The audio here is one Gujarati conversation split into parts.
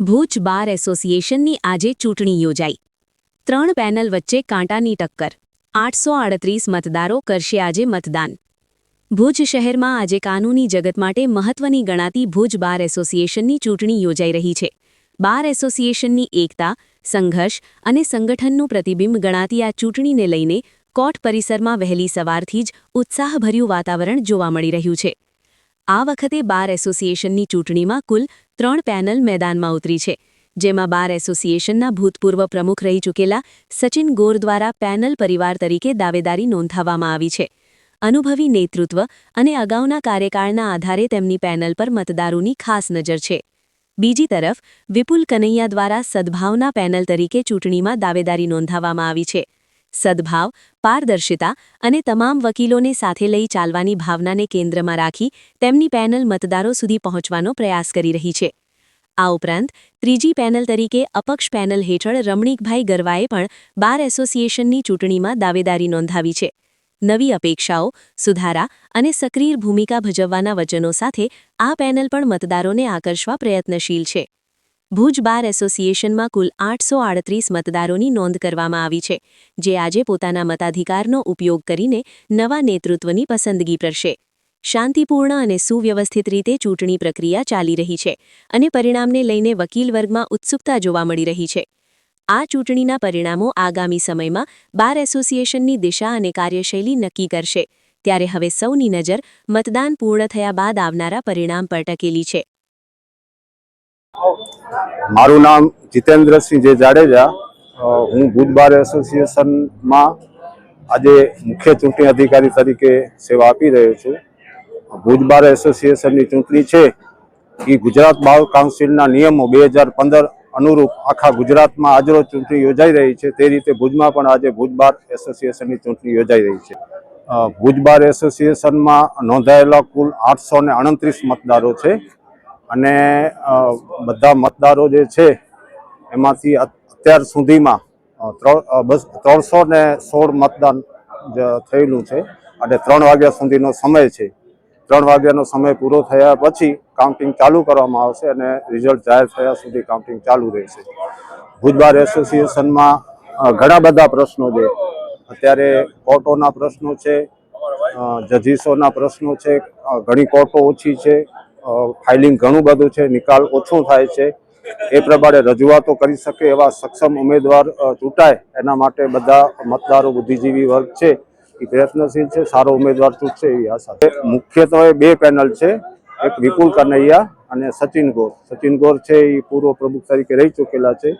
ભુજ બાર એસોસિએશનની આજે ચૂંટણી યોજાઈ. ત્રણ પેનલ વચ્ચે કાંટાની ટક્કર. આઠસો આડત્રીસ મતદારો કરશે આજે મતદાન. ભુજ શહેરમાં આજે કાનૂની જગત માટે મહત્વની ગણાતી ભુજ બાર એસોસિએશનની ચૂંટણી યોજાઈ રહી છે. બાર એસોસિએશનની એકતા, સંઘર્ષ અને સંગઠનનું પ્રતિબિંબ ગણાતી આ ચૂંટણીને લઈને કોર્ટ પરિસરમાં વહેલી સવારથી જ ઉત્સાહભર્યું વાતાવરણ જોવા મળી રહ્યું છે. આ વખતે બાર એસોસિએશનની ચૂંટણીમાં કુલ ત્રણ પેનલ મેદાનમાં ઉતરી છે, જેમાં બાર એસોસિએશનના ભૂતપૂર્વ પ્રમુખ રહી ચૂકેલા સચિન ગોર દ્વારા પેનલ પરિવાર તરીકે દાવેદારી નોંધાવવામાં આવી છે. અનુભવી નેતૃત્વ અને અગાઉના કાર્યકાળના આધારે તેમની પેનલ પર મતદારોની ખાસ નજર છે. બીજી તરફ, વિપુલ કનૈયા દ્વારા સદભાવના પેનલ તરીકે ચૂંટણીમાં દાવેદારી નોંધાવવામાં આવી છે. સદભાવ, પારદર્શિતા અને તમામ વકીલોને સાથે લઈ ચાલવાની ભાવનાને કેન્દ્રમાં રાખી તેમની પેનલ મતદારો સુધી પહોંચવાનો પ્રયાસ કરી રહી છે. આ ઉપરાંત, ત્રીજી પેનલ તરીકે અપક્ષ પેનલ હેઠળ રમણીકભાઈ ગરવાએ પણ બાર એસોસિએશનની ચૂંટણીમાં દાવેદારી નોંધાવી છે. નવી અપેક્ષાઓ, સુધારા અને સક્રિય ભૂમિકા ભજવવાના વચનો સાથે આ પેનલ પણ મતદારોને આકર્ષવા પ્રયત્નશીલ છે. ભુજ બાર એસોસિએશનમાં કુલ આઠસો આડત્રીસ મતદારોની નોંધ કરવામાં આવી છે, જે આજે પોતાના મતાધિકારનો ઉપયોગ કરીને નવા નેતૃત્વની પસંદગી કરશે. શાંતિપૂર્ણ અને સુવ્યવસ્થિત રીતે ચૂંટણી પ્રક્રિયા ચાલી રહી છે અને પરિણામને લઈને વકીલ વર્ગમાં ઉત્સુકતા જોવા મળી રહી છે. આ ચૂંટણીના પરિણામો આગામી સમયમાં બાર એસોસિએશનની દિશા અને કાર્યશૈલી નક્કી કરશે, ત્યારે હવે સૌની નજર મતદાન પૂર્ણ થયા બાદ આવનારા પરિણામ પર ટકેલી છે. મારું નામ જીતેન્દ્રસિંહ જે જાડેજા હું ભુજ એસોસિએશનમાં આજે મુખ્ય ચૂંટણી અધિકારી તરીકે સેવા આપી રહ્યો છું. ભુજ એસોસિએશનની ચૂંટણી છે એ ગુજરાત બાર કાઉન્સિલના નિયમો બે હજાર પંદર અનુરૂપ આખા ગુજરાતમાં આજરોજ ચૂંટણી યોજાઈ રહી છે. તે રીતે ભુજમાં પણ આજે ભુજ બાર એસોસિએશનની ચૂંટણી યોજાઈ રહી છે. ભુજબાર ભુજ બાર એસોસિએશનમાં નોંધાયેલા કુલ આઠસો અડત્રીસ મતદારો છે. અને બધા મતદારો જે છે, એમાંથી અત્યાર સુધીમાં ત્રણ ત્રણસો ને સોળ મતદાન થયેલું છે. અને ત્રણ વાગ્યા સુધીનો સમય છે. ત્રણ વાગ્યાનો સમય પૂરો થયા પછી કાઉન્ટિંગ ચાલુ કરવામાં આવશે અને રિઝલ્ટ જાહેર થયા સુધી કાઉન્ટિંગ ચાલુ રહેશે. ભુજબાર એસોસિએશનમાં ઘણા બધા પ્રશ્નો છે. અત્યારે કોર્ટોના પ્રશ્નો છે જજીસોના પ્રશ્નો છે ઘણી કોર્ટો ઓછી છે. ફાઇલિંગ ઘણું બધું છે, નિકાલ ઓછો થાય છે. એ પ્રમાણે રજૂઆતો કરી શકે એવા સક્ષમ ઉમેદવાર ચૂંટાય. એના માટે બધા મતદારો બુદ્ધિજીવી વર્ગ છે, એ પ્રયત્નશીલ છે, સારો ઉમેદવાર ચૂંટશે એવી આશા છે. મુખ્યત્વે બે પેનલ છે, એક વિપુલ કનૈયા અને સચિન ગોર. સચિન ગોર છે, એ પૂર્વ પ્રમુખ તરીકે રહી ચૂકેલા છે.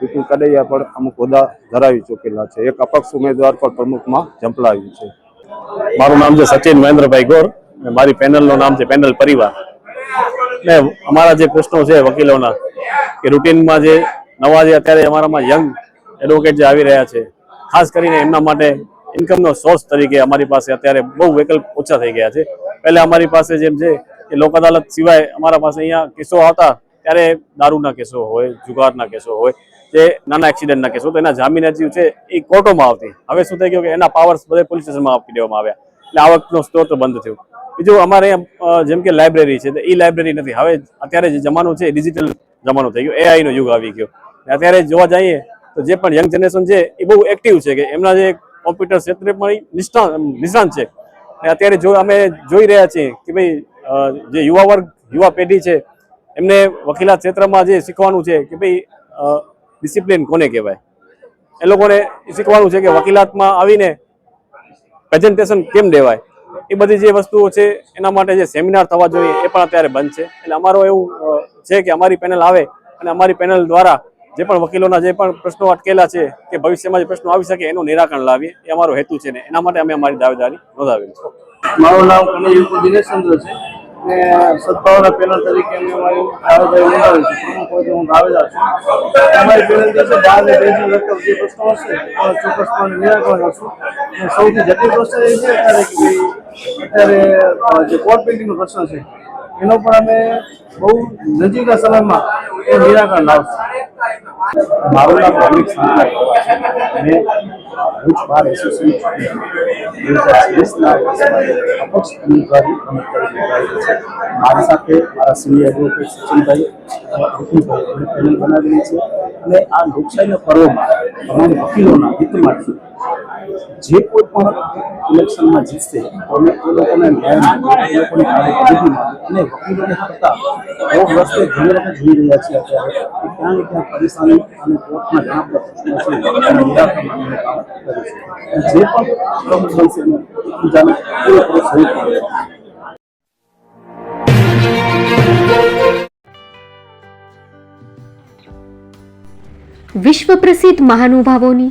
વિપુલ કનૈયા પણ અમુક હોદ્દા ધરાવી ચૂકેલા છે. એક અપક્ષ ઉમેદવાર પણ પ્રમુખમાં ઝંપલાવ્યું છે. મારું નામ છે સચિન મહેન્દ્રભાઈ ગોર મારી પેનલનું નામ છે પેનલ પરિવાર. ને અમારા જે પ્રશ્નો છે વકીલોના, કે રૂટીનમાં જે નવા જે અત્યારે અમારામાં યંગ એડવોકેટ જે આવી રહ્યા છે, ખાસ કરીને એમના માટે ઇન્કમનો સોર્સ તરીકે અમારી પાસે અત્યારે બહુ વિકલ્પ ઓછા થઈ ગયા છે. પહેલાં અમારી પાસે જેમ છે કે લોક અદાલત સિવાય અમારા પાસે અહીંયા કેસો આવતા, ત્યારે દારૂના કેસો હોય, જુગારના કેસો હોય, જે નાના એક્સિડન્ટના કેસો, તો એના જામીન અરજી છે એ કોર્ટોમાં આવતી. હવે શું થઈ ગયું કે એના પાવર્સ બધે પોલીસ સ્ટેશનમાં આપી દેવામાં આવ્યા. એટલે આવકનો સ્ત્રોત બંધ થયો. બીજું અમારે જેમ કે લાઇબ્રેરી છે એ લાઇબ્રેરી નથી. હવે અત્યારે જે જમાનો છે ડિજિટલ જમાનો થઈ ગયો. એઆઈનો યુગ આવી ગયો. અત્યારે જોવા જઈએ, તો જે પણ યંગ જનરેશન છે, એ બહુ એક્ટિવ છે કે એમના જે કોમ્પ્યુટર ક્ષેત્રે પણ નિષ્ણાંત છે. ને અત્યારે જો અમે જોઈ રહ્યા છીએ કે ભાઈ જે યુવા વર્ગ, યુવા પેઢી છે, એમને વકીલાત ક્ષેત્રમાં જે શીખવાનું છે કે ભાઈ ડિસિપ્લિન કોને કહેવાય? એ લોકોને શીખવાનું છે કે વકીલાતમાં આવીને પ્રેઝન્ટેશન કેમ દેવાય? એ બધી જે વસ્તુઓ છે, એના માટે જે સેમિનાર થવા જોઈએ એ પણ અત્યારે બંધ છે. એટલે અમારો એવું છે કે અમારી પેનલ આવે અને અમારી પેનલ દ્વારા જે પણ વકીલોના જે પણ પ્રશ્નો અટકેલા છે કે ભવિષ્યમાં જે પ્રશ્નો આવી શકે એનું નિરાકરણ લાવીએ, એ અમારો હેતુ છે ને, એના માટે અમે અમારી દાવેદારી નોંધાવી છે. મારું નામ કનૈયુકુ દિનેશચંદ્ર છે. ને સદભાવના પેનલ તરીકે અમે અમારી દાવેદારી નોંધાવી છે. પ્રમુખ પદે હું દાવેદાર છું. અમારી પેનલ છે બાર ને બેઝિક લગતા જે પ્રશ્નો હશે, એનું ચોક્કસપણે નિરાકરણ કરશું. અને સૌથી જટિલ પ્રશ્ન એ છે અત્યારે કે અત્યારે જે કોર્ટ પેન્ટિંગનો પ્રશ્ન છે, એનો પણ અમે બહુ નજીકના સમયમાં એ નિરાકરણ લાવશું. મારું નામ પબ્લિક અને ભુજ બાર એસોસિએશન બે હજાર છવ્વીસના અપક્ષ ઉમેદવારી રમત કરી જોડાયેલી છે મારી સાથે મારા સિનિયર એડવોકેટ સચિનભાઈ અતુલભાઈ અમે પેનલ બનાવેલી છે અને આ લોકશાહીના પર્વમાં અમારી વકીલોના હિત માટે જે કોઈ પણ ઇલેક્શનમાં જીતશે તો એ લોકોને ન્યાય મળે, એ લોકોની કાર્યપદ્ધતિ મળે અને વકીલોને કરતા બહુ વર્ષે ઘણી વખત જોઈ રહ્યા છીએ અત્યારે કે ક્યાં ને ક્યાં પરેશાની અને કોર્ટના ઘણા બધા પ્રશ્નો છે એના નિરાકરણ માટેનું કામ કરીશું અને જે પણ પ્રમુખ બનશે એનો એકબીજાને પૂરેપૂરો સહયોગ મળે વિશ્વ પ્રસિદ્ધ મહાનુભાવોની